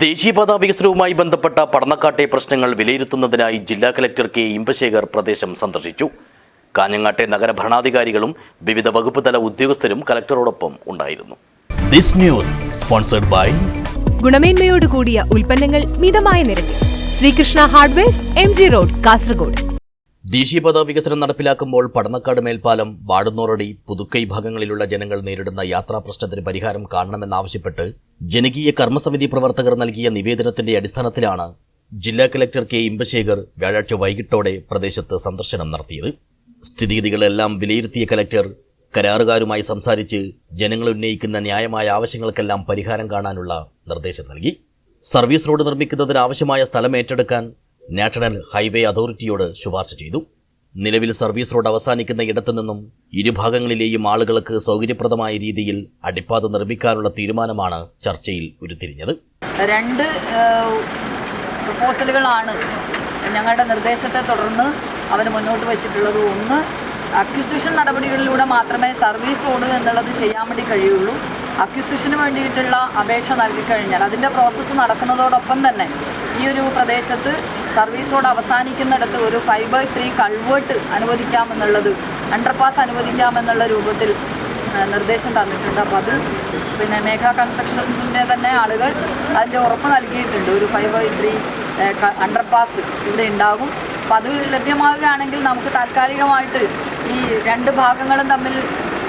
ദേശീയപാത വികസനവുമായി ബന്ധപ്പെട്ട പടന്നക്കാട്ടെ പ്രശ്നങ്ങൾ വിലയിരുത്തുന്നതിനായി ജില്ലാ കലക്ടർ കെ. ഇമ്പശേഖർ പ്രദേശം സന്ദർശിച്ചു. കാഞ്ഞങ്ങാട്ടെ നഗരഭരണാധികാരികളും വിവിധ വകുപ്പ് തല ഉദ്യോഗസ്ഥരും കലക്ടറോടൊപ്പം ഉണ്ടായിരുന്നു. ദിസ് ന്യൂസ് സ്പോൺസർഡ് ബൈ ഗുണമേന്മയോട് കൂടിയ ഉൽപ്പന്നങ്ങൾ മിതമായ നിരക്കിൽ. Sreekrishna hardwares M G road Kasaragod. ദേശീയപാത വികസനം നടപ്പിലാക്കുമ്പോൾ പടന്നക്കാട് മേൽപ്പാലം വാടുന്നോറടി പുതുക്കൈ ഭാഗങ്ങളിലുള്ള ജനങ്ങൾ നേരിടുന്ന യാത്രാ പ്രശ്നത്തിന് പരിഹാരം കാണണമെന്നാവശ്യപ്പെട്ട് ജനകീയ കർമ്മസമിതി പ്രവർത്തകർ നൽകിയ നിവേദനത്തിന്റെ അടിസ്ഥാനത്തിലാണ് ജില്ലാ കലക്ടർ കെ ഇമ്പശേഖർ വ്യാഴാഴ്ച വൈകിട്ടോടെ പ്രദേശത്ത് സന്ദർശനം നടത്തിയത്. സ്ഥിതിഗതികളെല്ലാം വിലയിരുത്തിയ കലക്ടർ കരാറുകാരുമായി സംസാരിച്ച് ജനങ്ങൾ ഉന്നയിക്കുന്ന ന്യായമായ ആവശ്യങ്ങൾക്കെല്ലാം പരിഹാരം കാണാനുള്ള നിർദ്ദേശം നൽകി. സർവീസ് റോഡ് നിർമ്മിക്കുന്നതിന് ആവശ്യമായ സ്ഥലം ഏറ്റെടുക്കാൻ നാഷണൽ ഹൈവേ അതോറിറ്റിയോട് ശുപാർശ ചെയ്തു. നിലവിൽ സർവീസ് റോഡ് അവസാനിക്കുന്ന ഇടത്തു നിന്നും ഇരുഭാഗങ്ങളിലെയും ആളുകൾക്ക് സൗകര്യപ്രദമായ രീതിയിൽ അടിപ്പാത നിർമ്മിക്കാനുള്ള തീരുമാനമാണ് ചർച്ചയിൽ ഉരുത്തിരിഞ്ഞത്. രണ്ട് പ്രപ്പോസലുകളാണ് ഞങ്ങളുടെ നിർദ്ദേശത്തെ തുടർന്ന് അവർ മുന്നോട്ട് വെച്ചിട്ടുള്ളത്. ഒന്ന് അക്വിസിഷൻ നടപടികളിലൂടെ മാത്രമേ സർവീസ് റോഡ് എന്നുള്ളത് ചെയ്യാൻ വേണ്ടി കഴിയുള്ളൂ. അക്വിസിഷന് വേണ്ടിയിട്ടുള്ള അപേക്ഷ നൽകിക്കഴിഞ്ഞാൽ അതിന്റെ പ്രോസസ്സ് നടക്കുന്നതോടൊപ്പം തന്നെ ഈ ഒരു പ്രദേശത്ത് സർവീസ് റോഡ് അവസാനിക്കുന്നിടത്ത് ഒരു ഫൈവ് ബൈ ത്രീ കൾവേർട്ട് അനുവദിക്കാമെന്നുള്ളത് അണ്ടർപാസ് അനുവദിക്കാമെന്നുള്ള രൂപത്തിൽ നിർദ്ദേശം തന്നിട്ടുണ്ട്. അപ്പോൾ അത് പിന്നെ മേഘ കൺസ്ട്രക്ഷൻസിന്റെ തന്നെ ആളുകൾ അതിന്റെ ഉറപ്പ് നൽകിയിട്ടുണ്ട്. ഒരു ഫൈവ് ബൈ ത്രീ അണ്ടർപാസ് ഇവിടെ ഉണ്ടാകും. അപ്പോൾ അത് ലഭ്യമാകുകയാണെങ്കിൽ നമുക്ക് താൽക്കാലികമായിട്ട് ഈ രണ്ട് ഭാഗങ്ങളും തമ്മിൽ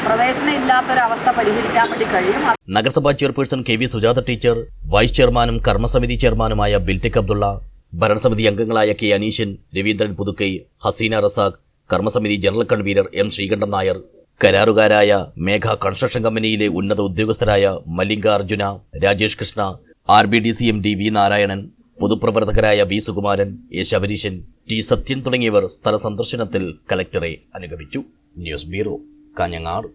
പ്രവേശനം ഇല്ലാത്തൊരവസ്ഥ പരിഹരിക്കാൻ വേണ്ടി കഴിയും. നഗരസഭാ chairperson K V Sujatha teacher vice ചെയർമാനും കർമ്മസമിതി ചെയർമാനുമായ ബിൽറ്റിക് അബ്ദുള്ള ഭരണസമിതി അംഗങ്ങളായ K Aneeshan Raveendran Puthukkai Haseena Razak കർമ്മസമിതി general convener M Sreekantan Nair കരാറുകാരായ Megha construction കമ്പനിയിലെ ഉന്നത ഉദ്യോഗസ്ഥരായ Mallinga Arjuna Rajesh Krishna R B D C M D V Narayanan പൊതുപ്രവർത്തകരായ V Sukumaran A Sabareesan T Sathyan തുടങ്ങിയവർ സ്ഥല സന്ദർശനത്തിൽ കലക്ടറെ അനുഗമിച്ചു. News bureau. കാഞ്ഞങ്ങാട്